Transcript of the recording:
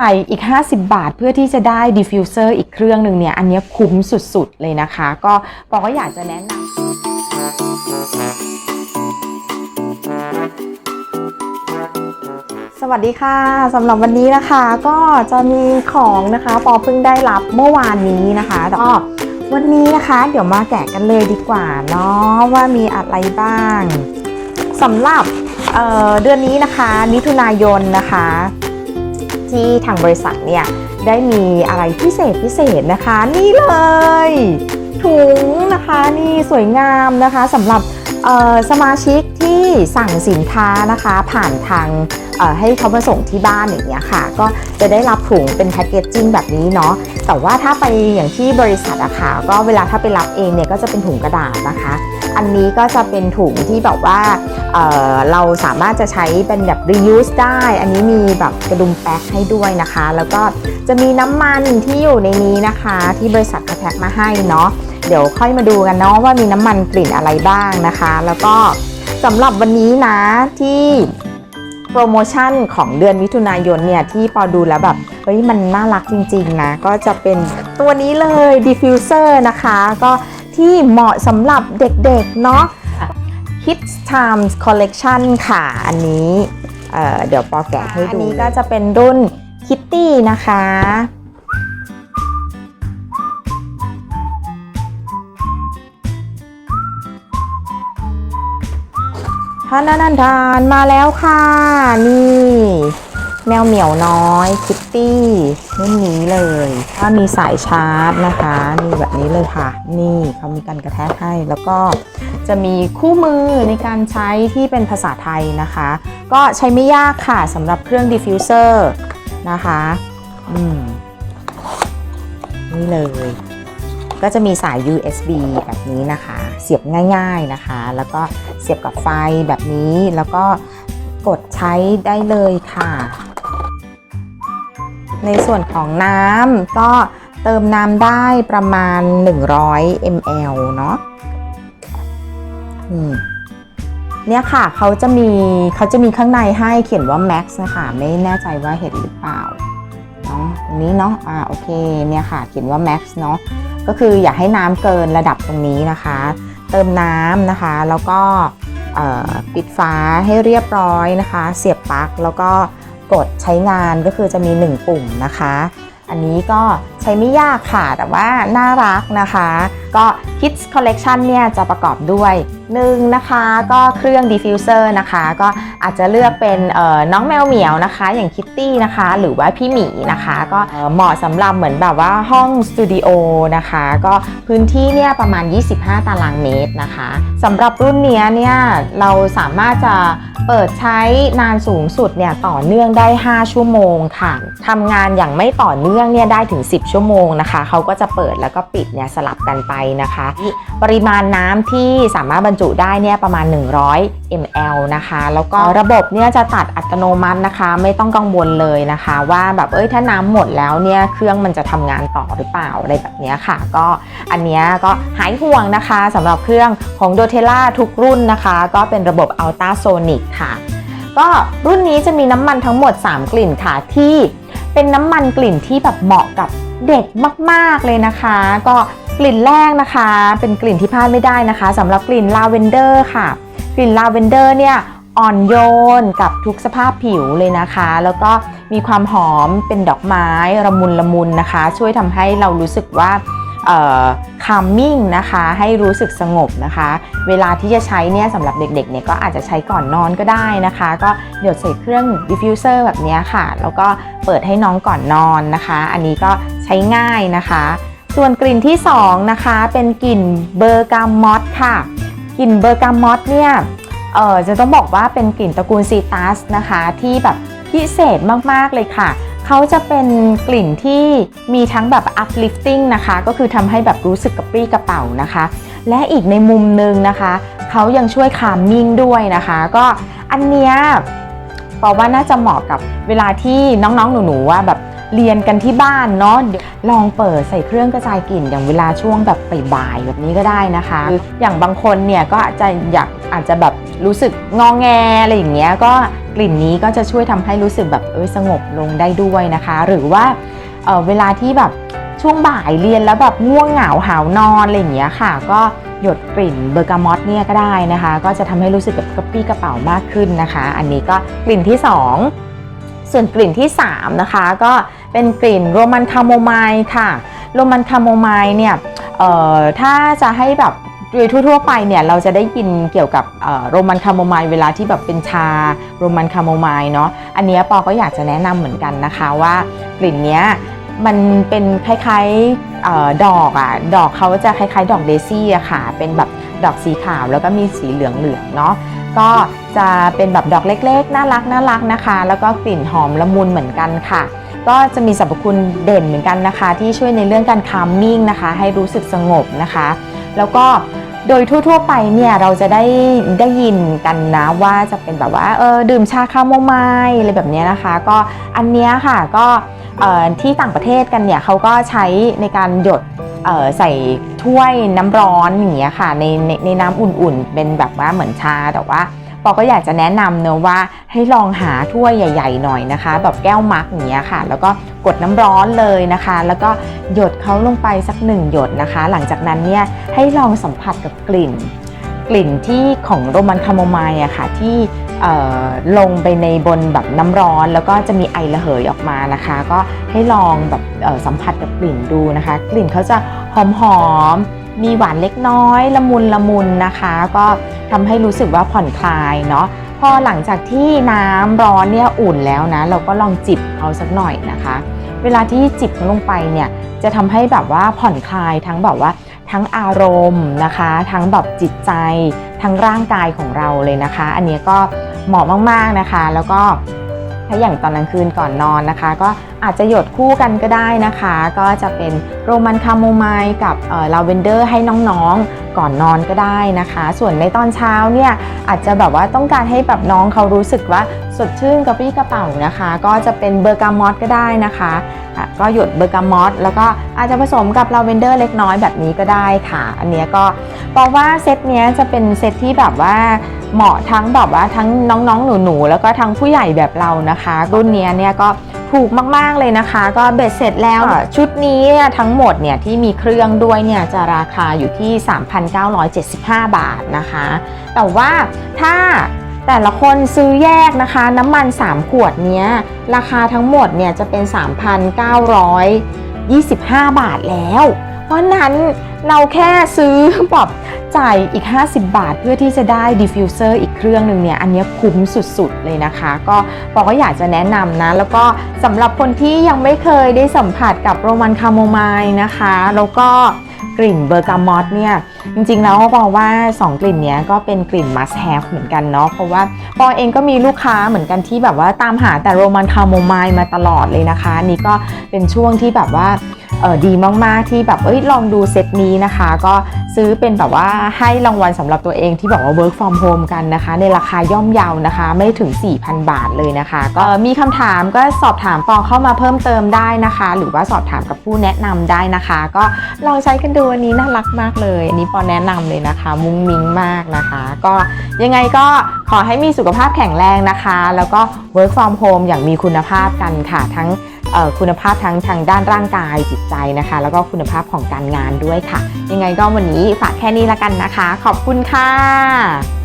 จ่ายอีก 50 บาทเพื่อที่จะได้ดิฟฟิวเซอร์อีกเครื่องหนึ่งเนี่ย อันนี้คุ้มสุดๆเลยนะคะ ก็ปอก็อยากจะแนะนำสวัสดีค่ะสำหรับวันนี้นะคะ ก็จะมีของนะคะปอเพิ่งได้รับเมื่อวานนี้นะคะแต่ก็วันนี้นะคะเดี๋ยวมาแกะกันเลยดีกว่าเนาะว่ามีอะไรบ้างสำหรับเอ่อเดือนนี้นะคะ มิถุนายนนะคะ ที่ทางบริษัทเนี่ยได้มีอะไรพิเศษพิเศษนะคะ นี่เลย ถุงนะคะนี่สวยงามนะคะสำหรับ สมาชิกที่สั่งสินค้านะคะผ่านทางให้เขามาส่งที่บ้านอย่างเงี้ยค่ะ ก็จะได้รับถุงเป็นแพคเกจจิ้งแบบนี้เนาะแต่ว่าถ้าไปอย่างที่บริษัทอะค่ะก็เวลาถ้าไปรับเองเนี่ยก็จะเป็นถุงกระดาษนะคะ อันนี้ก็จะเป็นถุงที่แบบว่าเเราสามารถจะใช้เป็นแบบ reuse ได้ อันนี้มีแบบกระดุมแพ็คให้ด้วยนะคะ แล้วก็จะมีน้ำมันที่อยู่ในนี้นะคะ ที่บริษัทเขาแพ็คมาให้เนาะ เดี๋ยวค่อยมาดูกันเนาะว่ามีน้ำมันกลิ่นอะไรบ้างนะคะ แล้วก็สำหรับวันนี้นะที่โปรโมชั่นของเดือนมิถุนายนเนี่ยที่พอดูแล้วแบบเฮ้ยมันน่ารักจริงๆนะ ก็จะเป็นตัวนี้เลยดิฟฟิวเซอร์นะคะ ก็ที่เหมาะสำหรับเด็กๆเนาะ Kids Times Collection ค่ะ อันนี้เเดี๋ยวปอแกะให้ดู อันนี้ก็จะเป็นรุ่น Kitty นะคะ ทานนันทานมาแล้วค่ะ นี่ แมวเหมียวน้อยคิตตี้รุ่นนี้เลยถ้ามีสายชาร์จนะคะนี่แบบนี้เลยค่ะ นี่เขามีการกระแทกให้แล้วก็จะมีคู่มือในการใช้ที่เป็นภาษาไทยนะคะ ก็ใช้ไม่ยากค่ะสำหรับเครื่องดิฟฟิวเซอร์นะคะ อืม นี่เลย ก็จะมีสาย USB แบบนี้นะคะ เสียบง่ายๆนะคะ แล้วก็เสียบกับไฟแบบนี้แล้วก็กดใช้ได้เลยค่ะ ในส่วนของน้ำก็เติมน้ำได้ประมาณ 100 ml เนาะนี่เนี่ยค่ะเขาจะมีเขาจะมีข้างในให้เขียนว่า max นะคะ ไม่แน่ใจว่าเห็นหรือเปล่าเนาะตรงนี้เนาะอ่าโอเคเนี่ยค่ะ เขียนว่า max เนาะ ก็คืออย่าให้น้ำเกินระดับตรงนี้นะคะ เติมน้ำนะคะ แล้วก็ปิดฝาให้เรียบร้อยนะคะ เสียบปลั๊กแล้วก็กดใช้งานก็คือจะมี 1 ปุ่มนะคะ อันนี้ก็ ใช้ไม่ยากค่ะ แต่ว่าน่ารักนะคะ ก็ Kids Collection เนี่ยจะประกอบด้วยหนึ่งนะคะก็เครื่อง diffuser นะคะ ก็อาจจะเลือกเป็นน้องแมวเหมียวนะคะ อย่างคิตตี้นะคะ หรือว่าพี่หมีนะคะ ก็เหมาะสำหรับเหมือนแบบว่าห้องสตูดิโอนะคะ ก็พื้นที่เนี่ยประมาณ 25 ตารางเมตรนะคะสำหรับรุ่นเนี้ยเนี่ยเราสามารถจะเปิดใช้นานสูงสุดเนี่ยต่อเนื่องได้ 5 ชั่วโมงค่ะทำงานอย่างไม่ต่อเนื่องเนี่ยได้ถึง 10ชั่วโมงนะคะ เขาก็จะเปิดแล้วก็ปิดเนี่ยสลับกันไปนะคะ ปริมาณน้ำที่สามารถบรรจุได้เนี่ยประมาณ 100 ml นะคะ แล้วก็ระบบเนี่ยจะตัดอัตโนมัตินะคะ ไม่ต้องกังวลเลยนะคะ ว่าแบบเอ้ยถ้าน้ำหมดแล้วเนี่ยเครื่องมันจะทำงานต่อหรือเปล่าอะไรแบบนี้ค่ะ ก็อันนี้ก็หายห่วงนะคะสำหรับเครื่องของ d o t e l a ทุกรุ่นนะคะ ก็เป็นระบบ Ultrasonic ค่ะก็รุ่นนี้จะมีน้ำมันทั้งหมด 3 กลิ่นค่ะที่ เป็นน้ำมันกลิ่นที่แบบเหมาะกับเด็กมากๆเลยนะคะ ก็กลิ่นแรกนะคะ เป็นกลิ่นที่พลาดไม่ได้นะคะสำหรับกลิ่นลาเวนเดอร์ค่ะ กลิ่นลาเวนเดอร์เนี่ยอ่อนโยนกับทุกสภาพผิวเลยนะคะ แล้วก็มีความหอมเป็นดอกไม้ละมุนละมุนนะคะ ช่วยทำให้เรารู้สึกว่า คามมิ่งนะคะให้รู้สึกสงบนะคะ เวลาที่จะใช้เนี่ยสำหรับเด็กๆเนี่ยก็อาจจะใช้ก่อนนอนก็ได้นะคะ ก็เดี๋ยวใส่เครื่องดิฟฟิวเซอร์แบบนี้ค่ะ แล้วก็เปิดให้น้องก่อนนอนนะคะ อันนี้ก็ใช้ง่ายนะคะ ส่วนกลิ่นที่สองนะคะเป็นกลิ่นเบอร์กามอตค่ะกลิ่นเบอร์กามอตเนี่ยเออจะต้องบอกว่าเป็นกลิ่นตระกูลซีตัสนะคะที่แบบพิเศษมากๆเลยค่ะ เขาจะเป็นกลิ่นที่มีทั้งแบบ uplifting นะคะ ก็คือทำให้แบบรู้สึกกระปรี้กระเป๋านะคะ และอีกในมุมหนึ่งนะคะ เขายังช่วยคามมิ่งด้วยนะคะ ก็อันเนี้ยบอกว่าน่าจะเหมาะกับเวลาที่น้องๆ หนูๆว่าแบบ เรียนกันที่บ้านเนาะเดี๋ยวลองเปิดใส่เครื่องกระจายกลิ่นอย่างเวลาช่วงแบบบ่ายๆแบบนี้ก็ได้นะคะอย่างบางคนเนี่ยก็อาจจะอยากอาจจะแบบรู้สึกงองแงอะไรอย่างเงี้ยก็กลิ่นนี้ก็จะช่วยทำให้รู้สึกแบบเอ้ยสงบลงได้ด้วยนะคะ หรือว่าเเวลาที่แบบช่วงบ่ายเรียนแล้วแบบง่วงเหงาหาวนอนอะไรอย่างเงี้ยค่ะ ก็หยดกลิ่นเบอร์กามอตเนี่ยก็ได้นะคะ ก็จะทำให้รู้สึกแบบกระปี้กระเป๋ามากขึ้นนะคะ อันนี้ก็กลิ่นที่ 2 ส่วนกลิ่นที่ 3 นะคะ ก็เป็นกลิ่นโรมันคาโมไมล์ค่ะ โรมันคาโมไมล์เนี่ยถ้าจะให้แบบโดยทั่วๆไปเนี่ยเราจะได้ยินเกี่ยวกับโรมันคาโมไมล์เวลาที่แบบเป็นชาโรมันคาโมไมล์เนาะอันนี้ปอก็อยากจะแนะนำเหมือนกันนะคะว่ากลิ่นเนี้ยมันเป็นคล้ายๆดอกอะ่ะดอกเขาจะคล้ายๆ ดอกเดซี่อะค่ะ เป็นแบบดอกสีขาวแล้วก็มีสีเหลืองๆเนาะ ก็จะเป็นแบบดอกเล็กๆ น่ารักน่ารักนะคะ แล้วก็กลิ่นหอมละมุนเหมือนกันค่ะ ก็จะมีสรรพคุณเด่นเหมือนกันนะคะ ที่ช่วยในเรื่องการคามมิ่งนะคะ ให้รู้สึกสงบนะคะ แล้วก็โดยทั่วๆไปเนี่ยเราจะได้ได้ยินกันนะว่าจะเป็นแบบว่าเออดื่มชาคาโมไมล์อะไรแบบนี้นะคะ ก็อันเนี้ยค่ะก็ที่ต่างประเทศกันเนี่ยเขาก็ใช้ในการหยด ใส่ถ้วยน้ำร้อนอย่างเงี้ยค่ะในในในน้ำอุ่นๆ เป็นแบบว่าเหมือนชาแต่ว่าปอก็อยากจะแนะนำเนอะว่าให้ลองหาถ้วยใหญ่ ๆ หน่อยนะคะ แบบแก้วมักอย่างเงี้ยค่ะ แล้วก็กดน้ำร้อนเลยนะคะ แล้วก็หยดเขาลงไปสักหนึ่งหยดนะคะ หลังจากนั้นเนี่ยให้ลองสัมผัสกับกลิ่น กลิ่นที่ของโรมันคาโมไมล์อะค่ะที่ลงไปในบนแบบน้ำร้อน แล้วก็จะมีไอระเหยออกมานะคะ ก็ให้ลองแบบสัมผัสกับกลิ่นดูนะคะ กลิ่นเขาจะหอมหอมๆมีหวานเล็กน้อยละมุนละมุนนะคะ ก็ทำให้รู้สึกว่าผ่อนคลายเนาะพอหลังจากที่น้ำร้อนเนี่ยอุ่นแล้วนะ เราก็ลองจิบเขาสักหน่อยนะคะ เวลาที่จิบลงไปเนี่ยจะทำให้แบบว่าผ่อนคลายทั้งแบบว่า ทั้งอารมณ์นะคะ ทั้งแบบจิตใจ ทั้งร่างกายของเราเลยนะคะ อันนี้ก็เหมาะมากๆนะคะ แล้วก็ถ้าอย่างตอนกลางคืนก่อนนอนนะคะ ก็อาจจะหยดคู่กันก็ได้นะคะ ก็จะเป็นโรมันคาโมไมล์กับลาเวนเดอร์ให้น้องๆ ก่อนนอนก็ได้นะคะ ส่วนในตอนเช้าเนี่ยอาจจะแบบว่าต้องการให้แบบน้องเขารู้สึกว่าสดชื่นกระปรี้กระเป๋านะคะ ก็จะเป็นเบอร์กามอตก็ได้นะคะก็หยดเบอร์กามอตแล้วก็อาจจะผสมกับลาเวนเดอร์เล็กน้อยแบบนี้ก็ได้ค่ะ อันนี้ก็เพราะว่าเซตเนี้ยจะเป็นเซตที่แบบว่าเหมาะทั้งแบบว่าทั้งน้องๆหนูๆแล้วก็ทั้งผู้ใหญ่แบบเรานะคะ รุ่นเนี้ยเนี่ยก็ ถูกมาก ๆ เลยนะคะ ก็เบ็ดเสร็จแล้ว ชุดนี้เนี่ยทั้งหมดเนี่ยที่มีเครื่องด้วยเนี่ยจะราคาอยู่ที่ 3,975 บาทนะคะ แต่ว่าถ้าแต่ละคนซื้อแยกนะคะ น้ำมัน 3 ขวดเนี้ย ราคาทั้งหมดเนี่ยจะเป็น 3,925 บาทแล้ว เพราะฉะนั้นเราแค่ซื้อแบบ จ่ายอีก 50 บาท เพื่อที่จะได้ดิฟฟิวเซอร์อีกเครื่องหนึ่งเนี่ยอันนี้คุ้มสุดๆเลยนะคะ ก็ปอก็อยากจะแนะนำนะ แล้วก็สำหรับคนที่ยังไม่เคยได้สัมผัสกับโรมันคาโมไมล์นะคะ แล้วก็กลิ่นเบอร์กามอตเนี่ยจริงๆแล้วปอกว่า 2 กลิ่นเนี้ยก็เป็นกลิ่น must have เหมือนกันเนาะเพราะว่าปอเองก็มีลูกค้าเหมือนกันที่แบบว่าตามหาแต่โรมันคาโมไมล์มาตลอดเลยนะคะ นี่ก็เป็นช่วงที่แบบว่า ดีมากๆที่แบบเอ้ยลองดูเซตนี้นะคะ ก็ซื้อเป็นแบบว่าให้รางวัลสำหรับตัวเองที่แบบว่า work from home กันนะคะ ในราคาย่อมเยานะคะ ไม่ถึง 4,000 บาทเลยนะคะ ก็มีคำถามก็สอบถามปอเข้ามาเพิ่มเติมได้นะคะ หรือว่าสอบถามกับผู้แนะนำได้นะคะ ก็ลองใช้กันดูอันนี้น่ารักมากเลยอันนี้ปอแนะนำเลยนะคะ มุ้งมิ้งมากนะคะ ก็ยังไงก็ขอให้มีสุขภาพแข็งแรงนะคะ แล้วก็ work from home อย่างมีคุณภาพกันค่ะทั้ง คุณภาพทั้งทางด้านร่างกายจิตใจนะคะ แล้วก็คุณภาพของการงานด้วยค่ะ ยังไงก็วันนี้ฝากแค่นี้ละกันนะคะ ขอบคุณค่ะ